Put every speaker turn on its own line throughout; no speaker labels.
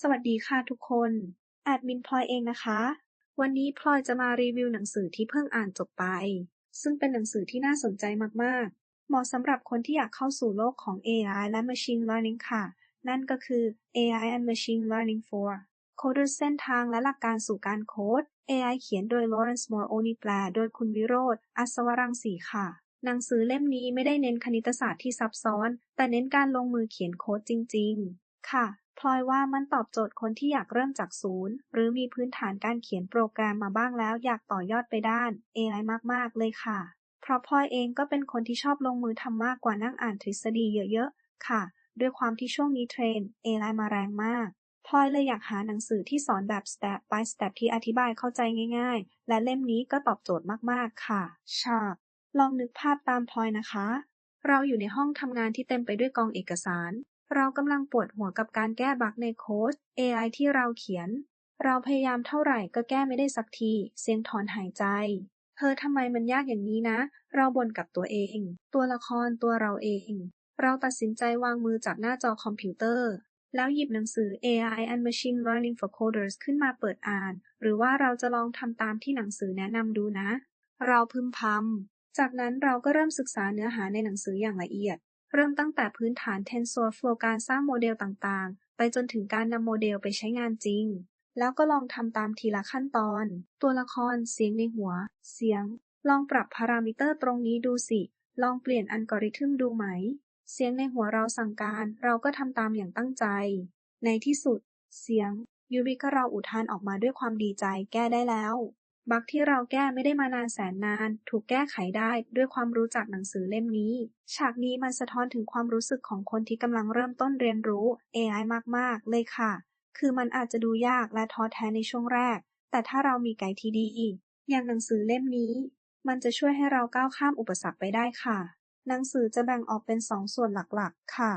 สวัสดีค่ะทุกคน แอดมินพลอยเองนะคะ วันนี้พลอยจะมารีวิวหนังสือที่เพิ่งอ่านจบไป ซึ่งเป็นหนังสือที่น่าสนใจมากๆ เหมาะสำหรับคนที่อยากเข้าสู่โลกของ AI และ Machine Learning ค่ะ นั่นก็คือ AI and Machine Learning for Coders เส้นทางและหลักการสู่การโค้ด AI เขียนโดย Lawrence Moroney แปลโดยคุณวิโรธอัศวรังสีค่ะ หนังสือเล่มนี้ไม่ได้เน้นคณิตศาสตร์ที่ซับซ้อน แต่เน้นการลงมือเขียนโค้ดจริง ๆ ค่ะ พลอยว่ามันตอบโจทย์คนที่อยากเริ่มจากศูนย์ หรือมีพื้นฐานการเขียนโปรแกรมมาบ้างแล้วอยากต่อยอดไปด้าน AI มากๆ เลยค่ะ เพราะพลอยเองก็เป็นคนที่ชอบลงมือทำมากกว่านั่งอ่านทฤษฎีเยอะๆ ค่ะ ด้วยความที่ช่วงนี้เทรน AI มาแรงมากพลอยเลยอยากหาหนังสือที่สอนแบบ step by step ที่อธิบายเข้าใจง่ายๆ และเล่มนี้ก็ตอบโจทย์มากๆ ค่ะฉากลองนึกภาพตามพลอยนะคะ เราอยู่ในห้องทำงานที่เต็มไปด้วยกองเอกสาร เรากำลังปวดหัวกับการแก้บั๊กในโค้ด AI ที่เราเขียน เราพยายามเท่าไหร่ก็แก้ไม่ได้สักที เสียงถอนหายใจ เธอทำไมมันยากอย่างนี้นะ เราบ่นกับตัวเอง ตัวละครตัวเราเอง เราตัดสินใจวางมือจากหน้าจอคอมพิวเตอร์ แล้วหยิบหนังสือ AI and Machine Learning for Coders ขึ้นมาเปิดอ่าน หรือว่าเราจะลองทำตามที่หนังสือแนะนำดูนะ เราพึมพำจากนั้นเราก็เริ่มศึกษาเนื้อหาในหนังสืออย่างละเอียด เริ่มตั้งแต่พื้นฐาน TensorFlow การสร้างโมเดลต่าง ๆ ไปจนถึงการนำโมเดลไปใช้งานจริง แล้วก็ลองทำตามทีละขั้นตอน ตัวละคร เสียงในหัว เสียง ลองปรับพารามิเตอร์ตรงนี้ดูสิ ลองเปลี่ยนอัลกอริทึมดูไหม เสียงในหัวเราสั่งการ เราก็ทำตามอย่างตั้งใจ ในที่สุด เสียง ยูริก็เราอุทานออกมาด้วยความดีใจ แก้ได้แล้ว บั๊กที่เราแก้ไม่ได้มานานแสนนาน ถูกแก้ไขได้ด้วยความรู้จากหนังสือเล่มนี้ ฉากนี้มันสะท้อนถึงความรู้สึกของคนที่กำลังเริ่มต้นเรียนรู้ AI มากๆ เลยค่ะ คือมันอาจจะดูยากและท้อแท้ในช่วงแรก แต่ถ้าเรามีไกด์ที่ดีอย่างหนังสือเล่มนี้ มันจะช่วยให้เราก้าวข้ามอุปสรรคไปได้ค่ะ หนังสือจะแบ่งออกเป็นสองส่วนหลักๆ ค่ะ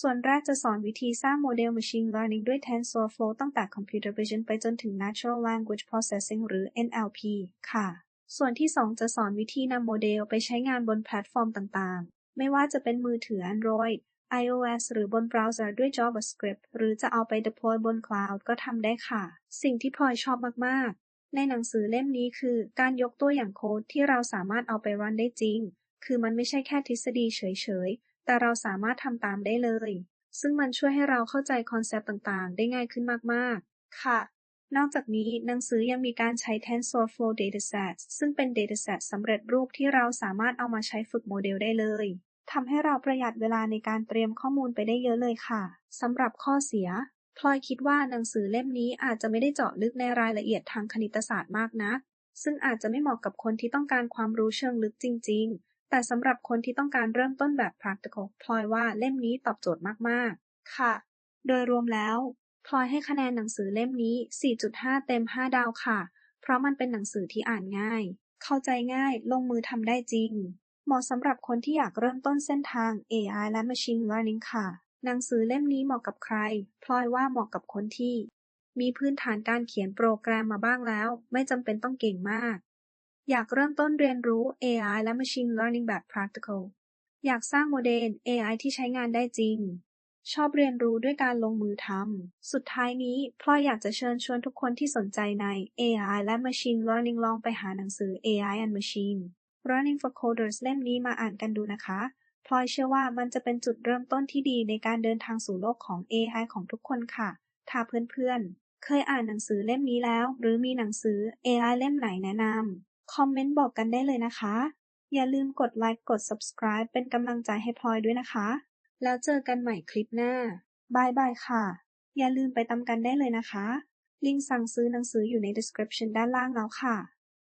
ส่วนแรกจะสอนวิธีสร้างโมเดล Machine Learning ด้วย TensorFlow ตั้งแต่ Computer Vision ไปจนถึง Natural Language Processing หรือ NLP ค่ะ ส่วนที่ 2 จะสอนวิธีนำโมเดลไปใช้งานบนแพลตฟอร์มต่างๆ ไม่ว่าจะเป็นมือถือ Android iOS หรือบนเบราว์เซอร์ด้วย JavaScript หรือจะเอาไป deploy บน Cloud ก็ทำได้ค่ะ สิ่งที่พลอยชอบมาก ๆ ในหนังสือเล่มนี้คือ การยกตัวอย่างโค้ดที่เราสามารถเอาไปรันได้จริง คือมันไม่ใช่แค่ทฤษฎีเฉย ๆ แต่เราสามารถทำตามได้เลย ซึ่งมันช่วยให้เราเข้าใจคอนเซปต์ต่างๆ ได้ง่ายขึ้นมากๆ ค่ะ นอกจากนี้หนังสือยังมีการใช้ TensorFlow Dataset ซึ่งเป็น Dataset สำเร็จรูปที่เราสามารถเอามาใช้ฝึกโมเดลได้เลยทำให้เราประหยัดเวลาในการเตรียมข้อมูลไปได้เยอะเลยค่ะสำหรับข้อเสียพลอยคิดว่าหนังสือเล่มนี้อาจจะไม่ได้เจาะลึกในรายละเอียดทางคณิตศาสตร์มากนัก ซึ่งอาจจะไม่เหมาะกับคนที่ต้องการความรู้เชิงลึกจริงๆ แต่สำหรับคนที่ต้องการเริ่มต้นแบบ practical พลอยว่าเล่มนี้ตอบโจทย์มาก ๆ ค่ะ โดยรวมแล้วพลอยให้คะแนนหนังสือเล่มนี้ 4.5 เต็ม 5 ดาวค่ะ เพราะมันเป็นหนังสือที่อ่านง่าย เข้าใจง่าย ลงมือทำได้จริง เหมาะสำหรับคนที่อยากเริ่มต้นเส้นทาง AI และ Machine Learning ค่ะ หนังสือเล่มนี้เหมาะกับใคร พลอยว่าเหมาะกับคนที่ มีพื้นฐานการเขียนโปรแกรมมาบ้างแล้ว ไม่จำเป็นต้องเก่งมาก อยากเริ่มต้นเรียนรู้ AI และ Machine Learning แบบ practical อยากสร้างโมเดล AI ที่ใช้งานได้จริง ชอบเรียนรู้ด้วยการลงมือทำ สุดท้ายนี้พลอยอยากจะเชิญชวนทุกคนที่สนใจใน AI และ Machine Learning ลองไปหาหนังสือ AI and Machine Learning for Coders เล่มนี้มาอ่านกันดูนะคะ พลอยเชื่อว่ามันจะเป็นจุดเริ่มต้นที่ดีในการเดินทางสู่โลกของ AI ของทุกคนค่ะ ถ้าเพื่อนๆ เคยอ่านหนังสือเล่มนี้แล้ว หรือมีหนังสือ AI เล่มไหนแนะนำ คอมเมนต์บอกกันได้เลยนะคะ อย่าลืมกดไลค์ กด subscribe เป็นกำลังใจให้พลอยด้วยนะคะ แล้วเจอกันใหม่คลิปหน้าบายบายค่ะ อย่าลืมไปตำกันได้เลยนะคะ ลิงก์สั่งซื้อหนังสืออยู่ใน description ด้านล่างแล้วค่ะ